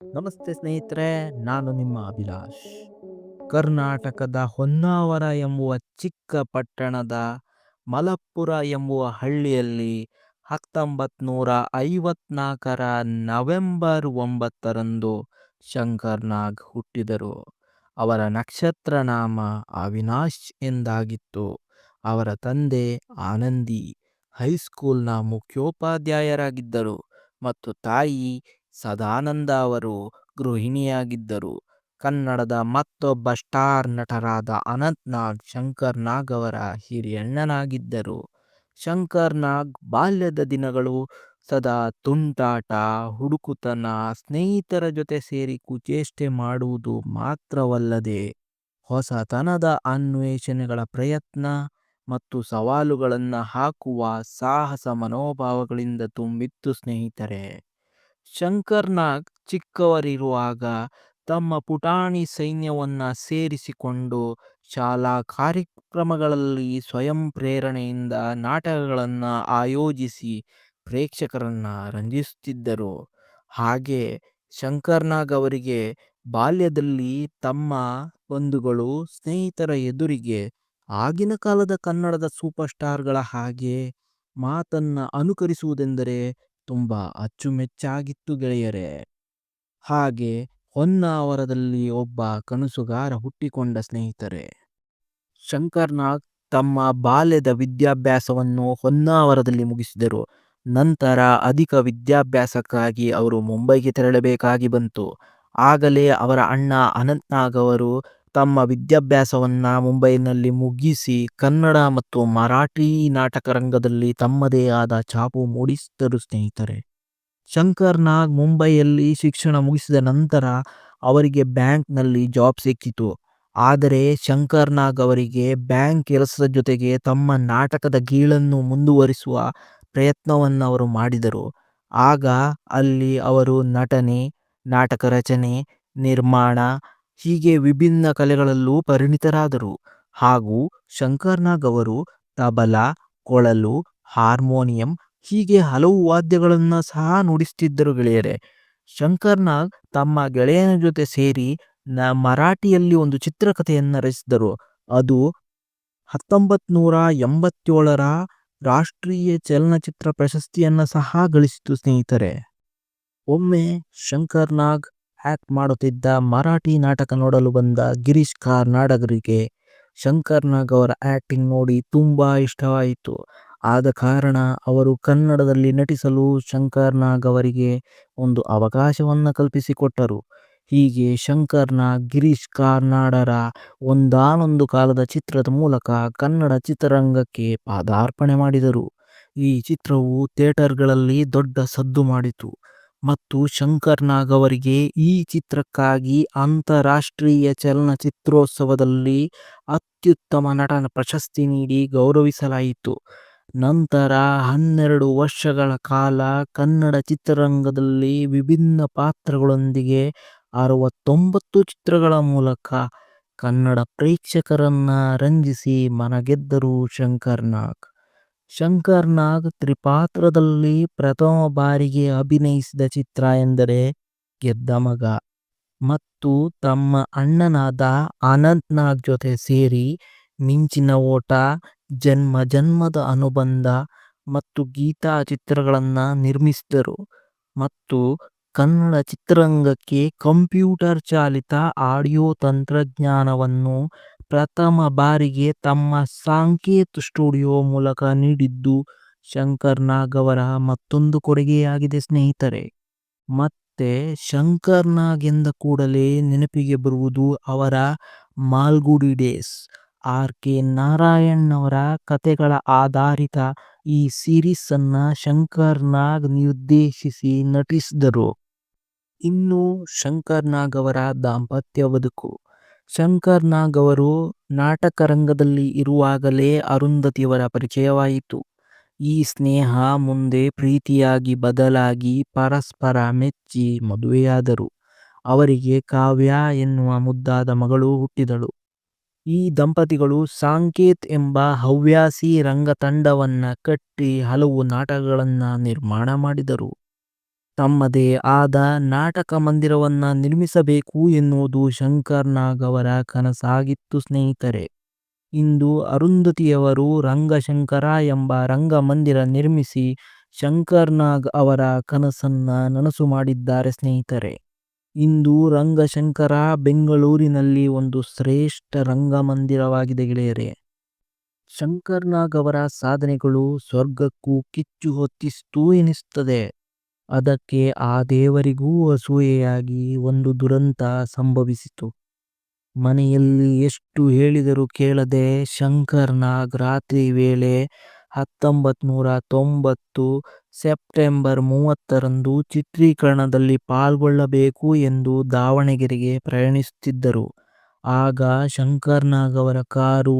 ನಮಸ್ತೆ ಸ್ನೇಹಿತರೆ, ನಾನು ನಿಮ್ಮ ಅಭಿಲಾಷ್. ಕರ್ನಾಟಕದ ಹೊನ್ನಾವರ ಎಂಬುವ ಚಿಕ್ಕ ಪಟ್ಟಣದ ಮಲಪ್ಪುರ ಎಂಬುವ ಹಳ್ಳಿಯಲ್ಲಿ ಹತ್ತೊಂಬತ್ತು ನೂರ ಐವತ್ನಾಲ್ಕರ ನವೆಂಬರ್ ಒಂಬತ್ತರಂದು ಶಂಕರ್ ನಾಗ್ ಹುಟ್ಟಿದರು. ಅವರ ನಕ್ಷತ್ರ ನಾಮ ಅವಿನಾಶ್ ಎಂದಾಗಿತ್ತು. ಅವರ ತಂದೆ ಆನಂದಿ ಹೈಸ್ಕೂಲ್ನ ಮುಖ್ಯೋಪಾಧ್ಯಾಯರಾಗಿದ್ದರು ಮತ್ತು ತಾಯಿ ಸದಾನಂದ ಅವರು ಗೃಹಿಣಿಯಾಗಿದ್ದರು. ಕನ್ನಡದ ಮತ್ತೊಬ್ಬ ಸ್ಟಾರ್ ನಟರಾದ ಅನಂತ್ ನಾಗ್, ಶಂಕರ್ ನಾಗ್ ಅವರ ಹಿರಿಯಣ್ಣನಾಗಿದ್ದರು ಶಂಕರ್ ನಾಗ್ ಬಾಲ್ಯದ ದಿನಗಳು, ಸದಾ ತುಂಟಾಟ, ಹುಡುಕುತನ, ಸ್ನೇಹಿತರ ಜೊತೆ ಸೇರಿ ಕುಚೇಷ್ಟೆ ಮಾಡುವುದು ಮಾತ್ರವಲ್ಲದೆ, ಹೊಸತನದ ಅನ್ವೇಷಣೆಗಳ ಪ್ರಯತ್ನ ಮತ್ತು ಸವಾಲುಗಳನ್ನು ಹಾಕುವ ಸಾಹಸ ಮನೋಭಾವಗಳಿಂದ ತುಂಬಿತ್ತು ಸ್ನೇಹಿತರೆ. ಶಂಕರ್ ನಾಗ್ ಚಿಕ್ಕವರಿರುವಾಗ ತಮ್ಮ ಪುಟಾಣಿ ಸೈನ್ಯವನ್ನ ಸೇರಿಸಿಕೊಂಡು ಶಾಲಾ ಕಾರ್ಯಕ್ರಮಗಳಲ್ಲಿ ಸ್ವಯಂ ಪ್ರೇರಣೆಯಿಂದ ನಾಟಕಗಳನ್ನು ಆಯೋಜಿಸಿ ಪ್ರೇಕ್ಷಕರನ್ನ ರಂಜಿಸುತ್ತಿದ್ದರು. ಹಾಗೆ ಶಂಕರ್ನಾಗ್ ಅವರಿಗೆ ಬಾಲ್ಯದಲ್ಲಿ ತಮ್ಮ ಬಂಧುಗಳು ಸ್ನೇಹಿತರ ಎದುರಿಗೆ ಆಗಿನ ಕಾಲದ ಕನ್ನಡದ ಸೂಪರ್ ಸ್ಟಾರ್ಗಳ ಹಾಗೆ ಮಾತನ್ನ ಅನುಕರಿಸುವುದೆಂದರೆ ತುಂಬಾ ಅಚ್ಚುಮೆಚ್ಚಾಗಿತ್ತು ಗೆಳೆಯರೇ. ಹಾಗೆ ಹೊನ್ನಾವರದಲ್ಲಿ ಒಬ್ಬ ಕನಸುಗಾರ ಹುಟ್ಟಿಕೊಂಡ ಸ್ನೇಹಿತರೆ. ಶಂಕರ್ನಾಗ್ ತಮ್ಮ ಬಾಲ್ಯದ ವಿದ್ಯಾಭ್ಯಾಸವನ್ನು ಹೊನ್ನಾವರದಲ್ಲಿ ಮುಗಿಸಿದರು. ನಂತರ ಅಧಿಕ ವಿದ್ಯಾಭ್ಯಾಸಕ್ಕಾಗಿ ಅವರು ಮುಂಬೈಗೆ ತೆರಳಬೇಕಾಗಿ ಬಂತು. ಆಗಲೇ ಅವರ ಅಣ್ಣ ಅನಂತ್ನಾಗ್ ಅವರು ತಮ್ಮ ವಿದ್ಯಾಭ್ಯಾಸವನ್ನ ಮುಂಬೈನಲ್ಲಿ ಮುಗಿಸಿ ಕನ್ನಡ ಮತ್ತು ಮರಾಠಿ ನಾಟಕ ರಂಗದಲ್ಲಿ ತಮ್ಮದೇ ಆದ ಛಾಪು ಮೂಡಿಸಿದರು ಸ್ನೇಹಿತರೆ. ಶಂಕರ್ ನಾಗ್ ಮುಂಬೈಯಲ್ಲಿ ಶಿಕ್ಷಣ ಮುಗಿಸಿದ ನಂತರ ಅವರಿಗೆ ಬ್ಯಾಂಕ್ನಲ್ಲಿ ಜಾಬ್ ಸಿಕ್ಕಿತು. ಆದರೆ ಶಂಕರ್ ನಾಗ್ ಅವರಿಗೆ ಬ್ಯಾಂಕ್ ಕೆಲಸದ ಜೊತೆಗೆ ತಮ್ಮ ನಾಟಕದ ಗೀಳನ್ನು ಮುಂದುವರಿಸುವ ಪ್ರಯತ್ನವನ್ನು ಅವರು ಮಾಡಿದರು. ಆಗ ಅಲ್ಲಿ ಅವರು ನಟನೆ, ನಾಟಕ ರಚನೆ, ನಿರ್ಮಾಣ ಹೀಗೆ ವಿಭಿನ್ನ ಕಲೆಗಳಲ್ಲೂ ಪರಿಣಿತರಾದರು. ಹಾಗೂ ಶಂಕರ್ನಾಗ್ ಅವರು ತಬಲ, ಕೊಳಲು, ಹಾರ್ಮೋನಿಯಂ ಹೀಗೆ ಹಲವು ವಾದ್ಯಗಳನ್ನು ಸಹ ನುಡಿಸುತ್ತಿದ್ದರು ಗೆಳೆಯರೆ. ಶಂಕರ್ನಾಗ್ ತಮ್ಮ ಗೆಳೆಯನ ಜೊತೆ ಸೇರಿ ನ ಮರಾಠಿಯಲ್ಲಿ ಒಂದು ಚಿತ್ರಕಥೆಯನ್ನು ರಚಿಸಿದರು. ಅದು ಹತ್ತೊಂಬತ್ ನೂರ ಎಂಬತ್ತೇಳರ ರಾಷ್ಟ್ರೀಯ ಚಲನಚಿತ್ರ ಪ್ರಶಸ್ತಿಯನ್ನು ಸಹ ಗಳಿಸಿತು ಸ್ನೇಹಿತರೆ. ಒಮ್ಮೆ ಶಂಕರ್ ಆಕ್ಟ್ ಮಾಡುತ್ತಿದ್ದ ಮರಾಠಿ ನಾಟಕ ನೋಡಲು ಬಂದ ಗಿರೀಶ್ ಕಾರ್ನಾಡಗರಿಗೆ ಶಂಕರ್ ನಾಗ್ ಅವರ ಆಕ್ಟಿಂಗ್ ನೋಡಿ ತುಂಬಾ ಇಷ್ಟವಾಯಿತು. ಆದ ಕಾರಣ ಅವರು ಕನ್ನಡದಲ್ಲಿ ನಟಿಸಲು ಶಂಕರ್ ನಾಗ್ ಅವರಿಗೆ ಒಂದು ಅವಕಾಶವನ್ನು ಕಲ್ಪಿಸಿಕೊಟ್ಟರು. ಹೀಗೆ ಶಂಕರ್ ನಾಗ್, ಗಿರೀಶ್ ಕಾರ್ನಾಡರ ಒಂದಾನೊಂದು ಕಾಲದ ಚಿತ್ರದ ಮೂಲಕ ಕನ್ನಡ ಚಿತ್ರರಂಗಕ್ಕೆ ಪಾದಾರ್ಪಣೆ ಮಾಡಿದರು. ಈ ಚಿತ್ರವು ಥಿಯೇಟರ್ಗಳಲ್ಲಿ ದೊಡ್ಡ ಸದ್ದು ಮಾಡಿತು. ಮತ್ತು ಶಂಕರ್ ನಾಗ್ ಅವರಿಗೆ ಈ ಚಿತ್ರಕ್ಕಾಗಿ ಅಂತಾರಾಷ್ಟ್ರೀಯ ಚಲನಚಿತ್ರೋತ್ಸವದಲ್ಲಿ ಅತ್ಯುತ್ತಮ ನಟನ ಪ್ರಶಸ್ತಿ ನೀಡಿ ಗೌರವಿಸಲಾಯಿತು. ನಂತರ ಹನ್ನೆರಡು ವರ್ಷಗಳ ಕಾಲ ಕನ್ನಡ ಚಿತ್ರರಂಗದಲ್ಲಿ ವಿಭಿನ್ನ ಪಾತ್ರಗಳೊಂದಿಗೆ ಅರವತ್ತೊಂಬತ್ತು ಚಿತ್ರಗಳ ಮೂಲಕ ಕನ್ನಡ ಪ್ರೇಕ್ಷಕರನ್ನ ರಂಜಿಸಿ ಮನಗೆದ್ದರು ಶಂಕರ್ ನಾಗ್ ಶಂಕರ್ ನಾಗ್ ತ್ರಿಪಾತ್ರದಲ್ಲಿ ಪ್ರಥಮ ಬಾರಿಗೆ ಅಭಿನಯಿಸಿದ ಚಿತ್ರ ಎಂದರೆ ಗೆದ್ದ ಮಗ ಮತ್ತು ತಮ್ಮ ಅಣ್ಣನಾದ ಅನಂತ್ ನಾಗ್ ಜೊತೆ ಸೇರಿ ಮಿಂಚಿನ ಓಟ, ಜನ್ಮ ಜನ್ಮದ ಅನುಬಂಧ ಮತ್ತು ಗೀತಾ ಚಿತ್ರಗಳನ್ನು ನಿರ್ಮಿಸಿದರು ಮತ್ತು ಕನ್ನಡ ಚಿತ್ರರಂಗಕ್ಕೆ ಕಂಪ್ಯೂಟರ್ ಚಾಲಿತ ಆಡಿಯೋ ತಂತ್ರಜ್ಞಾನವನ್ನು ಪ್ರಥಮ ಬಾರಿಗೆ ತಮ್ಮ ಸಾಂಕೇತ್ ಸ್ಟುಡಿಯೋ ಮೂಲಕ ನೀಡಿದ್ದು ಶಂಕರ್ ನಾಗ್ ಅವರ ಮತ್ತೊಂದು ಕೊಡುಗೆಯಾಗಿದೆ ಸ್ನೇಹಿತರೆ. ಮತ್ತೆ ಶಂಕರ್ ನಾಗ್ ಎಂದ ಕೂಡಲೇ ನೆನಪಿಗೆ ಬರುವುದು ಅವರ Malgudi days. R K Narayan ಅವರ ಕತೆಗಳ ಆಧಾರಿತ ಈ ಸೀರೀಸ್ ಅನ್ನ ಶಂಕರ್ ನಾಗ್ ನಿರ್ದೇಶಿಸಿ ನಟಿಸಿದರು. ಇನ್ನು ಶಂಕರ್ ನಾಗ್ ಅವರ ದಾಂಪತ್ಯ ಬದುಕು. ಶಂಕರ್ ನಾಗ್ ಅವರು ನಾಟಕ ರಂಗದಲ್ಲಿ ಇರುವಾಗಲೇ ಅರುಂಧತಿಯವರ ಪರಿಚಯವಾಯಿತು. ಈ ಸ್ನೇಹ ಮುಂದೆ ಪ್ರೀತಿಯಾಗಿ ಬದಲಾಗಿ ಪರಸ್ಪರ ಮೆಚ್ಚಿ ಮದುವೆಯಾದರು. ಅವರಿಗೆ ಕಾವ್ಯ ಎನ್ನುವ ಮುದ್ದಾದ ಮಗಳು ಹುಟ್ಟಿದಳು. ಈ ದಂಪತಿಗಳು ಸಾಂಕೇತ್ ಎಂಬ ಹವ್ಯಾಸಿ ರಂಗತಂಡವನ್ನು ಕಟ್ಟಿ ಹಲವು ನಾಟಕಗಳನ್ನು ನಿರ್ಮಾಣ ಮಾಡಿದರು. ತಮ್ಮದೇ ಆದ ನಾಟಕ ಮಂದಿರವನ್ನ ನಿರ್ಮಿಸಬೇಕು ಎನ್ನುವುದು ಶಂಕರ್ ನಾಗ್ ಅವರ ಕನಸಾಗಿತ್ತು ಸ್ನೇಹಿತರೆ. ಇಂದು ಅರುಂಧತಿಯವರು ರಂಗಶಂಕರ ಎಂಬ ರಂಗಮಂದಿರ ನಿರ್ಮಿಸಿ ಶಂಕರ್ ನಾಗ್ ಅವರ ಕನಸನ್ನ ನನಸು ಮಾಡಿದ್ದಾರೆ ಸ್ನೇಹಿತರೆ. ಇಂದು ರಂಗಶಂಕರ ಬೆಂಗಳೂರಿನಲ್ಲಿ ಒಂದು ಶ್ರೇಷ್ಠ ರಂಗಮಂದಿರವಾಗಿದೆ ಗೆಳೆಯರೇ. ಶಂಕರ್ ನಾಗ್ ಅವರ ಸಾಧನೆಗಳು ಸ್ವರ್ಗಕ್ಕೂ ಕಿಚ್ಚು ಹೊತ್ತಿಸಿತು ಎನಿಸುತ್ತದೆ. ಅದಕ್ಕೆ ಆ ದೇವರಿಗೂ ಅಸೂಯೆಯಾಗಿ ಒಂದು ದುರಂತ ಸಂಭವಿಸಿತು. ಮನೆಯಲ್ಲಿ ಎಷ್ಟು ಹೇಳಿದರೂ ಕೇಳದೆ ಶಂಕರ್ ನಾಗ್ ರಾತ್ರಿ ವೇಳೆ ಹತ್ತೊಂಬತ್ತನೂರ ತೊಂಬತ್ತು ಸೆಪ್ಟೆಂಬರ್ ಮೂವತ್ತರಂದು ಚಿತ್ರೀಕರಣದಲ್ಲಿ ಪಾಲ್ಗೊಳ್ಳಬೇಕು ಎಂದು ದಾವಣಗೆರೆಗೆ ಪ್ರಯಾಣಿಸುತ್ತಿದ್ದರು. ಆಗ ಶಂಕರ್ನಾಗ್ ಅವರ ಕಾರು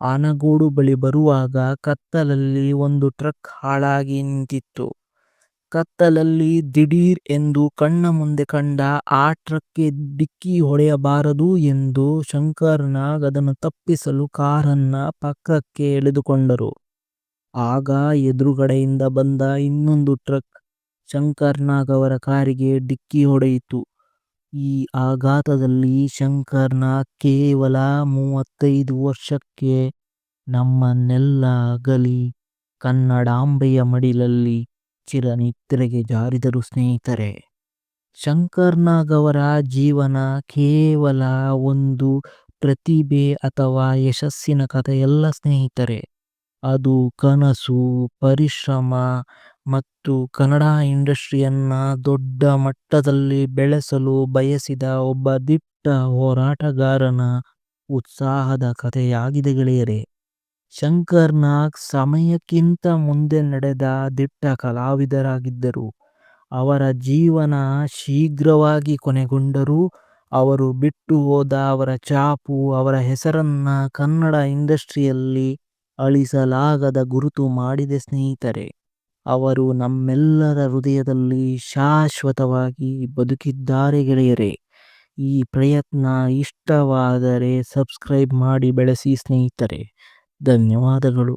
ಆನಗೋಡು ಬಳಿ ಬರುವಾಗ ಕತ್ತಲಲ್ಲಿ ಒಂದು ಟ್ರಕ್ ಹಾಳಾಗಿ ನಿಂತಿತ್ತು. ಕತ್ತಲಲ್ಲಿ ದಿಢೀರ್ ಎಂದು ಕಣ್ಣ ಮುಂದೆ ಕಂಡ ಆ ಟ್ರಕ್ಗೆ ಡಿಕ್ಕಿ ಹೊಡೆಯಬಾರದು ಎಂದು ಶಂಕರ್ ನಾಗ್ ಅದನ್ನು ತಪ್ಪಿಸಲು ಕಾರನ್ನ ಪಕ್ಕಕ್ಕೆ ಎಳೆದುಕೊಂಡರು. ಆಗ ಎದುರುಗಡೆಯಿಂದ ಬಂದ ಇನ್ನೊಂದು ಟ್ರಕ್ ಶಂಕರ್ ನಾಗ್ ಅವರ ಕಾರಿಗೆ ಡಿಕ್ಕಿ ಹೊಡೆಯಿತು. ಈ ಆಘಾತದಲ್ಲಿ ಶಂಕರ್ ನಾಗ್ ಕೇವಲ ಮೂವತ್ತೈದು ವರ್ಷಕ್ಕೆ ನಮ್ಮನ್ನೆಲ್ಲ ಅಗಲಿ ಕನ್ನಡಾಂಬೆಯ ಮಡಿಲಲ್ಲಿ ಚಿರನಿದ್ರೆಗೆ ಜಾರಿದರು ಸ್ನೇಹಿತರೆ. ಶಂಕರ್ ನಾಗ್ ಅವರ ಜೀವನ ಕೇವಲ ಒಂದು ಪ್ರತಿಭೆ ಅಥವಾ ಯಶಸ್ಸಿನ ಕಥೆಯಲ್ಲ ಸ್ನೇಹಿತರೆ. ಅದು ಕನಸು, ಪರಿಶ್ರಮ ಮತ್ತು ಕನ್ನಡ ಇಂಡಸ್ಟ್ರಿಯನ್ನ ದೊಡ್ಡ ಮಟ್ಟದಲ್ಲಿ ಬೆಳೆಸಲು ಬಯಸಿದ ಒಬ್ಬ ದಿಟ್ಟ ಹೋರಾಟಗಾರನ ಉತ್ಸಾಹದ ಕಥೆಯಾಗಿದೆ ಗೆಳೆಯರೇ. ಶಂಕರ್ ನಾಗ್ ಸಮಯಕ್ಕಿಂತ ಮುಂದೆ ನಡೆದ ದಿಟ್ಟ ಕಲಾವಿದರಾಗಿದ್ದರು. ಅವರ ಜೀವನ ಶೀಘ್ರವಾಗಿ ಕೊನೆಗೊಂಡರೂ ಅವರು ಬಿಟ್ಟು ಹೋದ ಅವರ ಛಾಪು ಅವರ ಹೆಸರನ್ನ ಕನ್ನಡ ಇಂಡಸ್ಟ್ರಿಯಲ್ಲಿ ಅಳಿಸಲಾಗದ ಗುರುತು ಮಾಡಿದೆ ಸ್ನೇಹಿತರೆ. ಅವರು ನಮ್ಮೆಲ್ಲರ ಹೃದಯದಲ್ಲಿ ಶಾಶ್ವತವಾಗಿ ಬದುಕಿದ್ದಾರೆ ಗೆಳೆಯರೇ. ಈ ಪ್ರಯತ್ನ ಇಷ್ಟವಾದರೆ ಸಬ್ಸ್ಕ್ರೈಬ್ ಮಾಡಿ ಬೆಳೆಸಿ ಸ್ನೇಹಿತರೆ. ಧನ್ಯವಾದಗಳು.